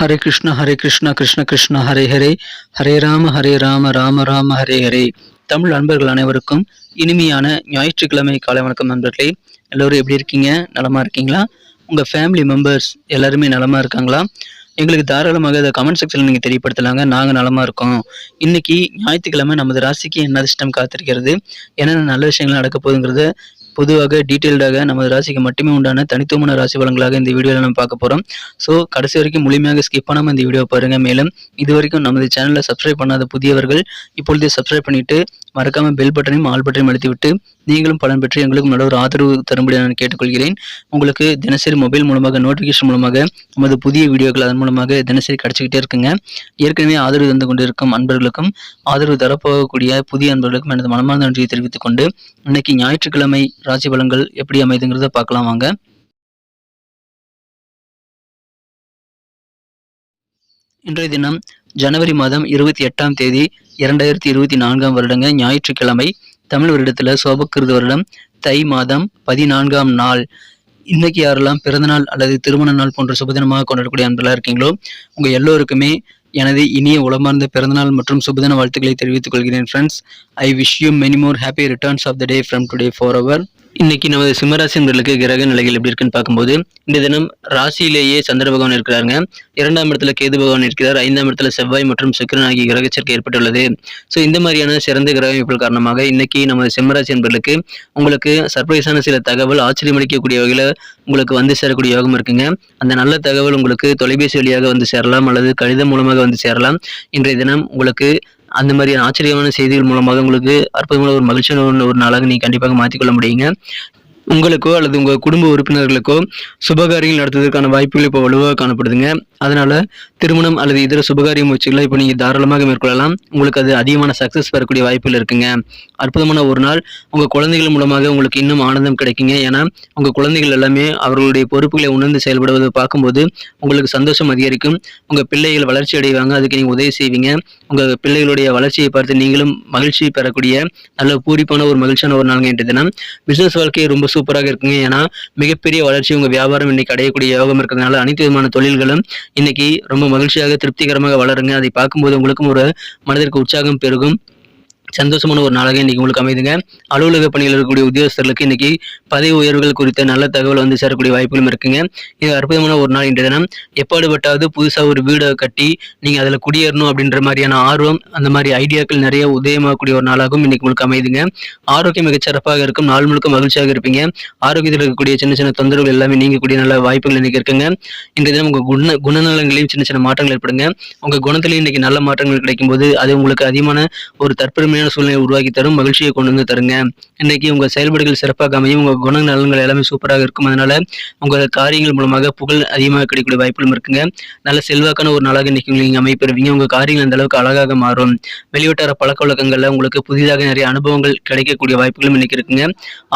ஹரே கிருஷ்ண ஹரே கிருஷ்ண கிருஷ்ண கிருஷ்ண ஹரே ஹரே ஹரே ராம ஹரே ராம ராம ராம ஹரே ஹரே தமிழ் நண்பர்கள் அனைவருக்கும் இனிமையான ஞாயிற்றுக்கிழமை காலை வணக்கம் நண்பர்களே. எல்லோரும் எப்படி இருக்கீங்க? நலமா இருக்கீங்களா? உங்க ஃபேமிலி மெம்பர்ஸ் எல்லாருமே நலமா இருக்காங்களா? எங்களுக்கு தாராளமாக இதை கமெண்ட் செக்ஷனில் நீங்கள் தெரியப்படுத்தலாங்க. நாங்கள் நலமாக இருக்கோம். இன்னைக்கு ஞாயிற்றுக்கிழமை நமது ராசிக்கு என்ன அதிர்ஷ்டம் காத்திருக்கிறது? என்னென்ன நல்ல விஷயங்கள் நடக்க போகுதுங்கிறத பொதுவாக டீட்டெயில்டாக நமது ராசிக்கு மட்டுமே உண்டான தனித்துவமான ராசி பலன்களாக இந்த வீடியோவில் நம்ம பார்க்க போகிறோம் ஸோ கடைசி வரைக்கும் முழுமையாக ஸ்கிப் பண்ணாமல் இந்த வீடியோ பாருங்கள் மேலும் இது வரைக்கும் நமது சேனலை சப்ஸ்கிரைப் பண்ணாத புதியவர்கள் இப்பொழுதே சப்ஸ்கிரைப் பண்ணிட்டு மறக்காமல் பெல் பட்டனையும் ஆல் பட்டனையும் அழுத்திவிட்டு நீங்களும் பலன் பெற்று எங்களுக்கும் நல்ல ஒரு ஆதரவு தரும்படி நான் கேட்டுக்கொள்கிறேன். உங்களுக்கு தினசரி மொபைல் மூலமாக நோட்டிஃபிகேஷன் மூலமாக நமது புதிய வீடியோக்கள் அதன் மூலமாக தினசரி கிடச்சிக்கிட்டே இருக்குங்க. ஏற்கனவே ஆதரவு தந்து கொண்டிருக்கும் அன்பர்களுக்கும் ஆதரவு தரப்போகக்கூடிய புதிய அன்பர்களுக்கும் எனது மனமார்ந்த நன்றியை தெரிவித்துக் கொண்டு இன்னைக்கு ஞாயிற்றுக்கிழமை ராசி பலன்கள் எப்படி அமைதுங்கிறத பார்க்கலாம் வாங்க. இன்றைய தினம் ஜனவரி மாதம் இருபத்தி எட்டாம் தேதி இரண்டாயிரத்தி இருபத்தி நான்காம் வருடங்க ஞாயிற்றுக்கிழமை தமிழ் வருடத்தில் சோபக்கிருத வருடம் தை மாதம் பதினான்காம் நாள். இன்னைக்கு யாரெல்லாம் பிறந்தநாள் அல்லது திருமண நாள் போன்ற சுபதினமாக கொண்டாடக்கூடிய அன்பர்களாக இருக்கீங்களோ உங்க எல்லோருக்குமே எனது இனிய உளமார்ந்த பிறந்தநாள் மற்றும் சுபதின வாழ்த்துக்களை தெரிவித்துக் கொள்கிறேன் friends I wish you many more happy returns of the day from today for our இன்னைக்கு நமது சிம்மராசினர்களுக்கு கிரக நிலைகள் எப்படி இருக்குன்னு பார்க்கும்போது இந்த தினம் ராசியிலேயே சந்திர பகவான் இருக்கிறாருங்க. இரண்டாம் இடத்துல கேது பகவான் இருக்கிறார். ஐந்தாம் இடத்துல செவ்வாய் மற்றும் சுக்கிரன் ஆகிய கிரக சேர்க்கை ஏற்பட்டுள்ளது. ஸோ இந்த மாதிரியான சிறந்த கிரக அமைப்புகள் காரணமாக இன்னைக்கு நமது சிம்மராசி என்பர்களுக்கு உங்களுக்கு சர்ப்ரைஸான சில தகவல் ஆச்சரியமளிக்கக்கூடிய வகையில் உங்களுக்கு வந்து சேரக்கூடிய யோகம் இருக்குங்க. அந்த நல்ல தகவல் உங்களுக்கு தொலைபேசி வழியாக வந்து சேரலாம் அல்லது கடிதம் மூலமாக வந்து சேரலாம். இன்றைய தினம் உங்களுக்கு அந்த மாதிரியான ஆச்சரியமான செய்திகள் மூலமாக உங்களுக்கு அற்புதமான ஒரு மகிழ்ச்சியான ஒரு நாளாக நீங்கள் கண்டிப்பாக மாற்றிக்கொள்ள முடியுங்க. உங்களுக்கோ அல்லது உங்கள் குடும்ப உறுப்பினர்களுக்கோ சுபகாரியங்கள் நடத்துவதற்கான வாய்ப்புகள் இப்போ வலுவாக காணப்படுதுங்க. அதனால திருமணம் அல்லது இதர சுபகாரிய முயற்சிகளை இப்போ நீங்கள் தாராளமாக மேற்கொள்ளலாம். உங்களுக்கு அது அதிகமான சக்சஸ் பெறக்கூடிய வாய்ப்புகள் இருக்குங்க. அற்புதமான ஒரு நாள். உங்கள் குழந்தைகள் மூலமாக உங்களுக்கு இன்னும் ஆனந்தம் கிடைக்குங்க. ஏன்னா உங்கள் குழந்தைகள் எல்லாமே அவர்களுடைய பொறுப்புகளை உணர்ந்து செயல்படுவதை பார்க்கும்போது உங்களுக்கு சந்தோஷம் அதிகரிக்கும். உங்கள் பிள்ளைகள் வளர்ச்சி அடைவாங்க. அதுக்கு நீங்கள் உதவி செய்வீங்க. உங்கள் பிள்ளைகளுடைய வளர்ச்சியை பார்த்து நீங்களும் மகிழ்ச்சி பெறக்கூடிய நல்ல பூரிப்பான ஒரு மகிழ்ச்சியான ஒரு நாள் இன்றைய தினம். பிசினஸ் வாழ்க்கையை ரொம்ப சூப்பராக இருக்குங்க. ஏன்னா மிகப்பெரிய வளர்ச்சி உங்க வியாபாரம் இன்னைக்கு அடையக்கூடிய யோகம் இருக்கிறதுனால அனைத்து விதமான தொழில்களும் இன்னைக்கு ரொம்ப மகிழ்ச்சியாக திருப்திகரமாக வளருங்க. அதை பார்க்கும்போது உங்களுக்கும் ஒரு மனதிற்கு உற்சாகம் பெருகும். சந்தோஷமான ஒரு நாளாக இன்னைக்கு உங்களுக்கு அமைதுங்க. அலுவலக பணியில் இருக்கக்கூடிய உத்தியோகஸ்தர்களுக்கு இன்னைக்கு பதவி உயர்வுகள் குறித்த நல்ல தகவல் வந்து சேரக்கூடிய வாய்ப்புகளும் இருக்குங்க. இது அற்புதமான ஒரு நாள் இன்றைய தினம். எப்பாடுபட்டாவது புதுசாக ஒரு வீடை கட்டி நீங்கள் அதில் குடியேறணும் அப்படின்ற மாதிரியான ஆர்வம் அந்த மாதிரி ஐடியாக்கள் நிறைய உதயமாகக்கூடிய ஒரு நாளாகவும் இன்னைக்கு உங்களுக்கு அமைதுங்க. ஆரோக்கியம் மிகச்சிறப்பாக இருக்கும். நாள் முழுக்க மகிழ்ச்சியாக இருப்பீங்க. ஆரோக்கியத்தில் இருக்கக்கூடிய சின்ன சின்ன தொந்தரவுகள் எல்லாமே நீங்கக்கூடிய நல்ல வாய்ப்புகள் இன்றைக்கி இருக்குங்க. இன்றைய தினம் உங்கள் குண குணநலங்களையும் சின்ன சின்ன மாற்றங்கள் ஏற்படுங்க. உங்கள் குணத்திலையும் இன்னைக்கு நல்ல மாற்றங்கள் கிடைக்கும்போது அது உங்களுக்கு அதிகமான ஒரு அருமையான சூழ்நிலை உருவாக்கி தரும் மகிழ்ச்சியை கொண்டு வந்து தருங்க. இன்னைக்கு உங்க செயல்பாடுகள் சிறப்பாக அமையும் உங்க குண நலன்கள் எல்லாமே சூப்பராக இருக்கும். அதனால உங்க காரியங்கள் மூலமாக புகழ் அதிகமாக கிடைக்கக்கூடிய வாய்ப்புகளும் இருக்குங்க. நல்ல செல்வாக்கான ஒரு நாளாக இன்னைக்கு நீங்க அமைப்பெறுவீங்க உங்க காரியங்கள் அந்த அளவுக்கு அழகாக மாறும். வெளிவட்டார பழக்க வழக்கங்கள்ல உங்களுக்கு புதிதாக நிறைய அனுபவங்கள் கிடைக்கக்கூடிய வாய்ப்புகளும் இன்னைக்கு இருக்குங்க.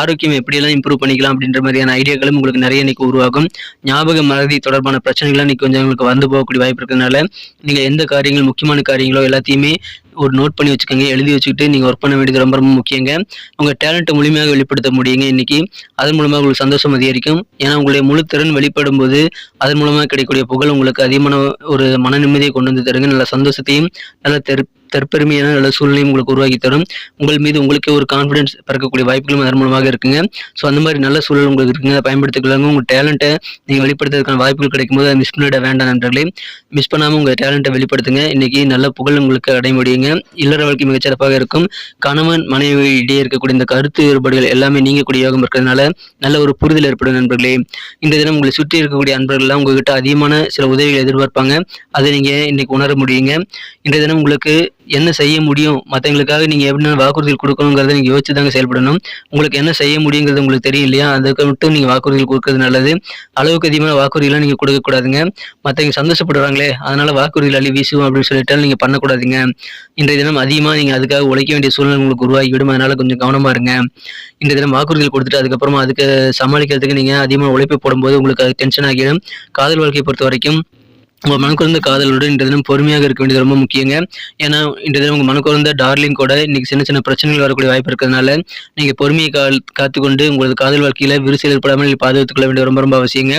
ஆரோக்கியம் எப்படியெல்லாம் இம்ப்ரூவ் பண்ணிக்கலாம் அப்படின்ற மாதிரியான ஐடியாக்களும் உங்களுக்கு நிறைய இன்னைக்கு உருவாகும். ஞாபக மறதி தொடர்பான பிரச்சனைகள்லாம் இன்னைக்கு கொஞ்சம் உங்களுக்கு வந்து போகக்கூடிய வாய்ப்பு இருக்கிறதுனால நீங்க எந்த காரியங்கள் முக்கியமான காரியங்களோ எல்லாத்தையுமே ஒரு நோட் பண்ணி வச்சுக்கோங்க. எழுதி வச்சுக்கிட்டு நீங்கள் ஒர்க் பண்ண வேண்டியது ரொம்ப ரொம்ப முக்கியங்க. உங்கள் டேலண்ட்டை முழுமையாக வெளிப்படுத்த முடியுங்க இன்னைக்கு. அதன் மூலமாக உங்களுக்கு சந்தோஷம் அதிகரிக்கும். ஏன்னா உங்களுடைய முழு திறன் வெளிப்படும் போது அதன் மூலமாக கிடைக்கக்கூடிய புகழ் உங்களுக்கு அதிகமான ஒரு மன நிம்மதியை கொண்டு வந்து தருங்க. நல்ல சந்தோஷத்தையும் நல்ல தெரு தற்பெருமையான நல்ல சூழ்நிலையும் உங்களுக்கு உருவாக்கி தரும். உங்கள் மீது உங்களுக்கே ஒரு கான்ஃபிடன்ஸ் பிறக்கக்கூடிய வாய்ப்புகளும் அதன் மூலமாக இருக்குங்க. ஸோ அந்த மாதிரி நல்ல சூழல் உங்களுக்கு இருக்குங்க. அதை பயன்படுத்திக்கலாங்க உங்கள் டேலண்ட்டை நீங்கள் வெளிப்படுத்துறதுக்கான வாய்ப்புகள் கிடைக்கும் போது அதை மிஸ் பண்ணிட வேண்டாம் நண்பர்களே. மிஸ் பண்ணாமல் உங்கள் டேலண்ட்டை வெளிப்படுத்துங்க. இன்னைக்கு நல்ல புகழ் உங்களுக்கு அடைய முடியுங்க இல்லற வாழ்க்கை மிகச்சிறப்பாக இருக்கும். கணவன் மனைவி இடையே இருக்கக்கூடிய இந்த கருத்து வேறுபாடுகள் எல்லாமே நீங்கக்கூடிய யோகம் இருக்கிறதுனால நல்ல ஒரு புரிதல் ஏற்படும் நண்பர்களே. இந்த தினம் உங்களை சுற்றி இருக்கக்கூடிய அன்பர்கள்லாம் உங்ககிட்ட அதிகமான சில உதவிகளை எதிர்பார்ப்பாங்க. அதை நீங்கள் இன்னைக்கு உணர முடியுங்க. இன்றைய தினம் உங்களுக்கு என்ன செய்ய முடியும்? மற்றவங்களுக்காக நீங்கள் எப்படி வாக்குறுதிகள் கொடுக்கணுங்கிறத நீங்கள் யோசிச்சு தாங்க செயல்படணும். உங்களுக்கு என்ன செய்ய முடியுங்கிறது உங்களுக்கு தெரியும் இல்லையா? அதுக்கு மட்டும் நீங்கள் வாக்குறுதிகள் கொடுக்கறது நல்லது. அளவுக்கு அதிகமான வாக்குறுதிகளாக நீங்கள் கொடுக்கக்கூடாதுங்க மற்றவங்க சந்தோஷப்படுறாங்களே அதனால் வாக்குறுதிகள் அள்ளி வீசுவோம் அப்படின்னு சொல்லிட்டாலும் நீங்கள் பண்ணக்கூடாதுங்க இன்றைய தினம் அதிகமாக நீங்கள் அதுக்காக உழைக்க வேண்டிய சூழ்நிலை உங்களுக்கு உருவாகிவிடும். அதனால் கொஞ்சம் கவனமாக இருங்க. இன்றைய தினம் வாக்குறுதிகள் கொடுத்துட்டு அதுக்கப்புறமா அதுக்கு சமாளிக்கிறதுக்கு நீங்கள் அதிகமாக உழைப்பு போடும்போது உங்களுக்கு அது டென்ஷன் ஆகிடும். காதல் வாழ்க்கையை பொறுத்த வரைக்கும் உங்கள் மனக்குறந்த காதலோடு இந்த தினம் பொறுமையாக இருக்க வேண்டியது ரொம்ப முக்கியங்க. ஏன்னா இந்த தினம் உங்கள் மனக்குறந்த டார்லிங் கூட இன்னைக்கு சின்ன சின்ன பிரச்சனைகள் வரக்கூடிய வாய்ப்பு இருக்கிறதுனால நீங்கள் பொறுமையை கா காத்துக்கொண்டு உங்களது காதல் வாழ்க்கையில் விரிசல் ஏற்படாமல் பாதுகாத்துக் கொள்ள வேண்டியது ரொம்ப ரொம்ப அவசியங்க.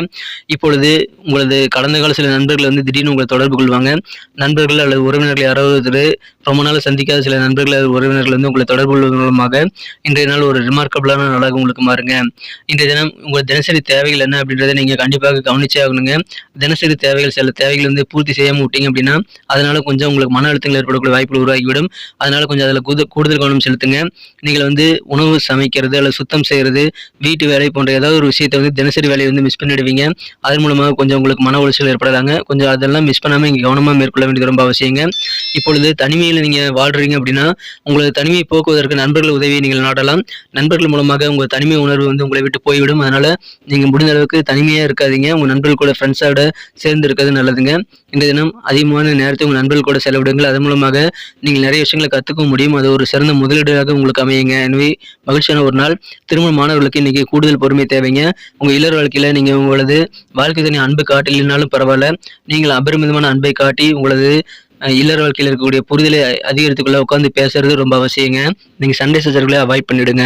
இப்பொழுது உங்களது கடந்த கால சில நண்பர்கள் வந்து திடீர்னு உங்களை தொடர்பு கொள்வாங்க. நண்பர்கள் அல்லது உறவினர்கள் யாராவது ரொம்ப நாள் சந்திக்காத சில நண்பர்கள் அல்லது உறவினர்கள் வந்து உங்களை தொடர்பு கொள்வதன் மூலமாக இன்றைய நாள் ஒரு ரிமார்க்கபிளான நாளாக உங்களுக்கு மாறுங்க. இன்றைய தினம் உங்கள் தினசரி தேவைகள் என்ன அப்படின்றத நீங்கள் கண்டிப்பாக கவனிச்சே ஆகணுங்க. தினசரி தேவைகள் சில தேவைகள் வந்து பூர்த்தி செய்யாமல் விட்டீங்க அப்படின்னா அதனால கொஞ்சம் உங்களுக்கு மன அழுத்தங்கள் ஏற்படக்கூடிய வாய்ப்புகள் உருவாகிவிடும். அதனால கொஞ்சம் அதில் கூடுதல் கவனம் செலுத்துங்க. நீங்கள் வந்து உணவு சமைக்கிறது அல்லது சுத்தம் செய்கிறது வீட்டு வேலை போன்ற ஏதாவது ஒரு விஷயத்தை வந்து தினசரி வேலையை வந்து மிஸ் பண்ணிடுவீங்க. அதன் மூலமாக கொஞ்சம் உங்களுக்கு மன உளைச்சல் ஏற்படுறாங்க கொஞ்சம் அதெல்லாம் மிஸ் பண்ணாமல் இங்கே கவனமாக மேற்கொள்ள வேண்டியது ரொம்ப அவசியங்க. இப்பொழுது தனிமையில் நீங்கள் வாழ்றீங்க அப்படின்னா உங்களது தனிமையை போக்குவதற்கு நண்பர்கள் உதவியை நீங்கள் நாடலாம். நண்பர்கள் மூலமாக உங்கள் தனிமை உணர்வு வந்து உங்களை விட்டு போய்விடும். அதனால் நீங்கள் முடிந்த அளவுக்கு தனிமையாக இருக்காதீங்க. உங்கள் நண்பர்கள் கூட ஃப்ரெண்ட்ஸோட சேர்ந்து இருக்கிறது நல்லது. பாருங்க. இந்த தினம் அதிகமான நேரத்தை உங்கள் நண்பர்கள் கூட செலவிடுங்கள். அதன் மூலமாக நீங்கள் நிறைய விஷயங்களை கற்றுக்க முடியும். அது ஒரு சிறந்த முதலீடாக உங்களுக்கு அமையுங்க. எனவே மகிழ்ச்சியான ஒரு நாள். திருமண மாணவர்களுக்கு இன்னைக்கு கூடுதல் பொறுமை தேவைங்க. உங்கள் இளர் வாழ்க்கையில் நீங்கள் உங்களது வாழ்க்கை தனி அன்பு காட்டலினாலும் பரவாயில்ல. நீங்கள் அபரிமிதமான அன்பை காட்டி உங்களது இல்லற வாழ்க்கையில் இருக்கக்கூடிய புரிதலை அதிகரித்துக்குள்ள உட்காந்து பேசுறது ரொம்ப அவசியங்க. நீங்கள் சண்டை சச்சரவுகளை அவாய்ட் பண்ணிடுங்க.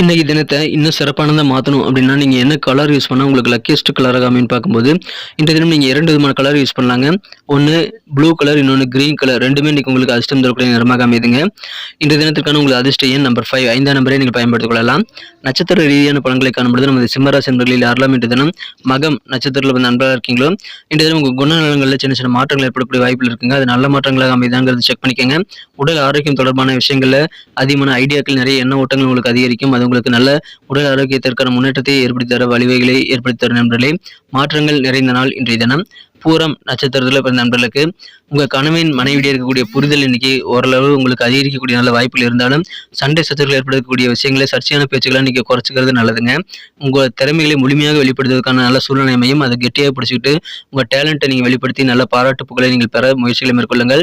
இன்றைக்கி தினத்தை இன்னும் சிறப்பானதாக மாற்றணும் அப்படின்னா நீங்கள் என்ன கலர் யூஸ் பண்ணால் உங்களுக்கு லக்கியஸ்ட் கலராக அப்படின்னு பார்க்கும்போது இந்த தினம் நீங்கள் இரண்டு விதமான கலர் யூஸ் பண்ணலாங்க. ஒன்று ப்ளூ கலர் இன்னொன்று க்ரீன் கலர் ரெண்டுமே இன்றைக்கி உங்களுக்கு அதிர்ஷ்டம் தரக்கூடிய நிறமாக அமைதுங்க இந்த தினத்திற்கான உங்களுக்கு அதிர்ஷ்ட எண் நம்பர் ஃபைவ் ஐந்தாம் நம்பரை நீங்கள் பயன்படுத்திக் கொள்ளலாம். நட்சத்திர ரீதியான பலன்களை காணும்பொழுது நமது சிம்மராசி என்பர்களில் யாரெல்லாம் இன்று தினம் மகம் நட்சத்திரத்தில் வந்து நண்பராக இருக்கீங்களோ இந்த தினம் உங்கள் குணநலங்களில் சின்ன சின்ன மாற்றங்கள் ஏற்படக்கூடிய வாய்ப்பில் இருக்குங்க. அது நல்ல மாற்றங்களாக அமைதாங்கிறது செக் பண்ணிக்கோங்க. உடல் ஆரோக்கியம் தொடர்பான விஷயங்களில் அதிகமான ஐடியாக்கள் நிறைய எண்ண ஓட்டங்கள் உங்களுக்கு அதிகரிக்கும். அது உங்களுக்கு நல்ல உடல் ஆரோக்கியத்திற்கான முன்னேற்றத்தை ஏற்படுத்தி தர வழிவகைகளை ஏற்படுத்தி தரும் நண்பர்களே மாற்றங்கள் நிறைந்த நாள் இன்றைய தினம். பூரம் நட்சத்திரத்தில் பிறந்த நண்பர்களுக்கு உங்கள் கணவன் மனைவியிடையே இருக்கக்கூடிய புரிதல் இன்னைக்கு ஓரளவு உங்களுக்கு அதிகரிக்கக்கூடிய நல்ல வாய்ப்புகள் இருந்தாலும் சண்டை சத்துக்கள் ஏற்படக்கூடிய விஷயங்களை சர்ச்சையான பேச்சுக்களை இன்னைக்கு குறைச்சிக்கிறது நல்லதுங்க. உங்கள் திறமைகளை முழுமையாக வெளிப்படுத்துவதற்கான நல்ல சூழ்நிலை அமையும். அதை கெட்டியாக பிடிச்சிக்கிட்டு உங்கள் டேலண்ட்டை நீங்கள் வெளிப்படுத்தி நல்ல பாராட்டு புகழை நீங்கள் பெற முயற்சிகளை மேற்கொள்ளுங்கள்.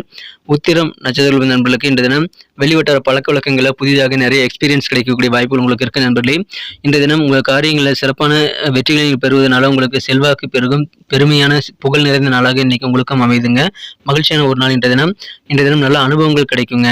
உத்திரம் நட்சத்திர நண்பர்களுக்கு இந்த தினம் வெளிவட்டார பழக்க வழக்கங்களை புதிதாக நிறைய எக்ஸ்பீரியன்ஸ் கிடைக்கக்கூடிய வாய்ப்புகள் உங்களுக்கு இருக்கு நண்பர்களே. இந்த தினம் உங்கள் காரியங்களில் சிறப்பான வெற்றிகளை நீங்கள் பெறுவதனால உங்களுக்கு செல்வாக்கு பெருகும் பெருமையான புகழ் நிறைந்த நாளாக இன்னைக்கு உங்களுக்கும் அமைதுங்க. மகிழ்ச்சியான ஒரு நாள் இன்றைய தினம். இன்றைய தினம் நல்ல அனுபவங்கள் கிடைக்குங்க.